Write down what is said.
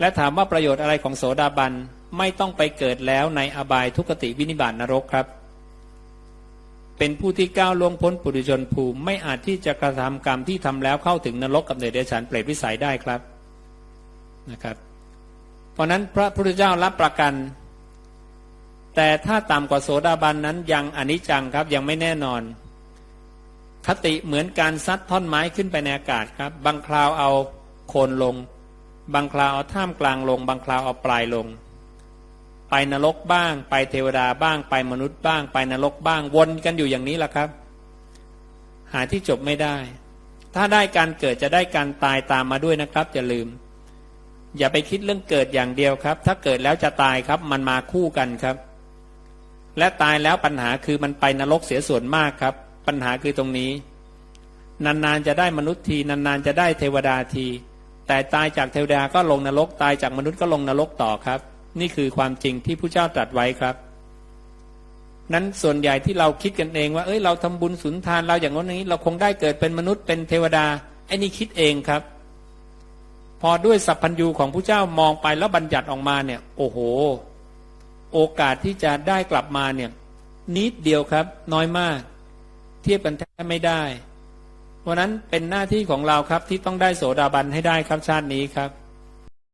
และถามว่าประโยชน์อะไรของโสดาบันไม่ต้องไปเกิดแล้วในอบายทุกติวินิบาตนรกครับ เป็นผู้ที่ก้าวล่วงพ้นปุถุชนภูมิไม่อาจที่จะกระทำกรรมที่ทำแล้วเข้าถึงนรกกับเดรัจฉานเปรตวิสัยได้ครับนะครับ เพราะนั้นพระพุทธเจ้ารับประกัน แต่ถ้าต่ำกว่าโสดาบันนั้นยังอนิจจังครับยังไม่แน่นอน คติเหมือนการซัดท่อนไม้ขึ้นไปในอากาศครับ บางคราวเอาโคนลง บางคราวเอาท่ามกลางลง บางคราวเอาปลายลง ไปนรกบ้าง ไปเทวดาบ้าง ไปมนุษย์บ้าง ไปนรกบ้างวนกันอยู่อย่างนี้แหละครับ หาที่จบไม่ได้ ถ้าได้การเกิดจะได้การตายตามมาด้วยนะครับอย่าลืม อย่าไปคิดเรื่องเกิดอย่างเดียวครับ ถ้าเกิดแล้วจะตายครับ มันมาคู่กันครับ และตายแล้วปัญหาคือมันไปนรกเสียส่วนมากครับ ปัญหาคือตรงนี้ นานๆจะได้มนุษย์ทีนานๆจะได้เทวดาที แต่ตายจากเทวดาก็ลงนรก ตายจากมนุษย์ก็ลงนรกต่อครับ นี่คือความจริงที่ผู้เจ้าตรัสไว้ครับ นั้นส่วนใหญ่ที่เราคิดกันเองว่า เอ้ยเราทำบุญสุนทานเราอย่างนั้นอย่างนี้ เราคงได้เกิดเป็นมนุษย์เป็นเทวดาไอ้นี่คิดเองครับ พอด้วยสัพพัญญูของผู้เจ้ามองไปแล้วบัญญัติออกมาเนี่ย โอ้โห โอกาสที่จะได้กลับมาเนี่ย นิดเดียวครับ น้อยมาก เทียบกันแทบไม่ได้ เพราะนั้นเป็นหน้าที่ของเราครับที่ต้องได้โสดาบันให้ได้ครับชาตินี้ครับ